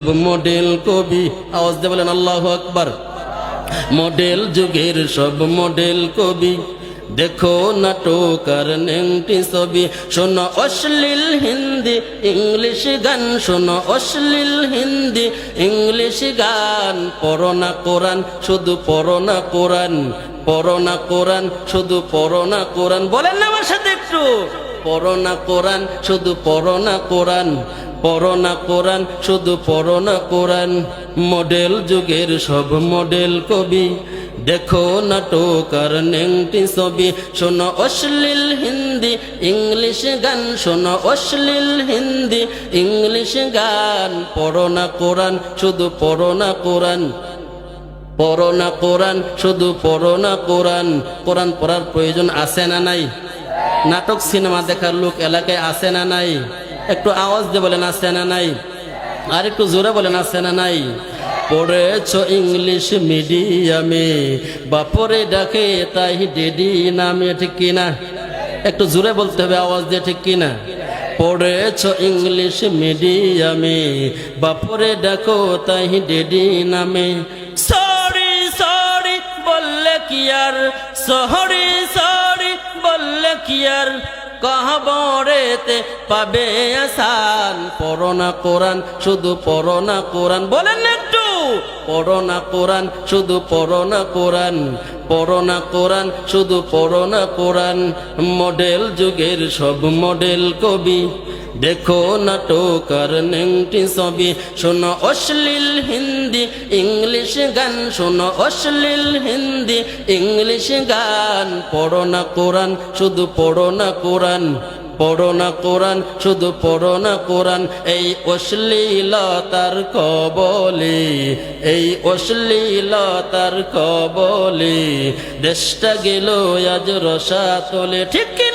Model কবি, আওয়াজ দিয়ে বলেন, আল্লাহ আকবার। মডেল যুগের সব মডেল কবি, দেখো নাটক আর নেংটি ছবি, শোনো অশ্লীল হিন্দি ইংলিশ গান, শোনো অশ্লীল হিন্দি ইংলিশ গান, পড়ো না কোরআন, শুধু পড়ো না কোরআন। পড়ো না কোরআন, শুধু পড়ো না কোরআন। বলেন না আমার সাথে একটু। পড়ো না কোরআন, শুধু পড়ো না কোরআন। পড়ো না কোরআন, শুধু পড়ো না কোরআন। মডেল যুগের সব মডেল কবি। দেখো নাটক আর নেংটি ছবি। শোনো অশ্লীল হিন্দি ইংলিশ গান। শোনো অশ্লীল হিন্দি ইংলিশ গান। পড়ো না কোরআন, শুধু পড়ো না কোরআন। পড়ো না কোরআন, শুধু পড়ো না কোরআন। কোরআন পড়ার প্রয়োজন আছে না নাই? নাটক, সিনেমা দেখার লোক এলাকায় আছে না নাই? একটু আওয়াজ দিয়ে বলেন আছে না নাই? আর একটু জোরে বলেন আছে না নাই? পড়েছ ইংলিশ মিডিয়ামে, বাপরে ডাকে তাই ডেডি নামে, ঠিক কিনা একটু জোরে বলতে হবে, আওয়াজ দিয়ে ঠিক কিনা পড়েছ ইংলিশ মিডিয়ামে, বাপরে ডাকো তাই ডেডি নামে সরি সরি, বললে কি আর? সরি সরি, বললে কি আর? কহবরেতে পাবে আসান। পড়না কোরআন, শুধু পড়না কোরআন। বলেন একটু। পড়না কোরআন, শুধু পড়না কোরআন। পড়না কোরআন, শুধু পড়না কোরআন। মডেল যুগের সব মডেল কবি। দেখো নাটক আর নেংটি ছবি। শোনো অশ্লীল হিন্দি, ইংলিশ গান। শোনো অশ্লীল হিন্দি, ইংলিশ গান। পড়ো না কোরআন, শুধু পড়ো না কোরআন। পড়ো না কোরআন, শুধু পড়ো না কোরআন। এই অশ্লীলতার কবলে, এই অশ্লীলতার কবলে। দেশটা গেল আজ রসা তোলে ঠিক কি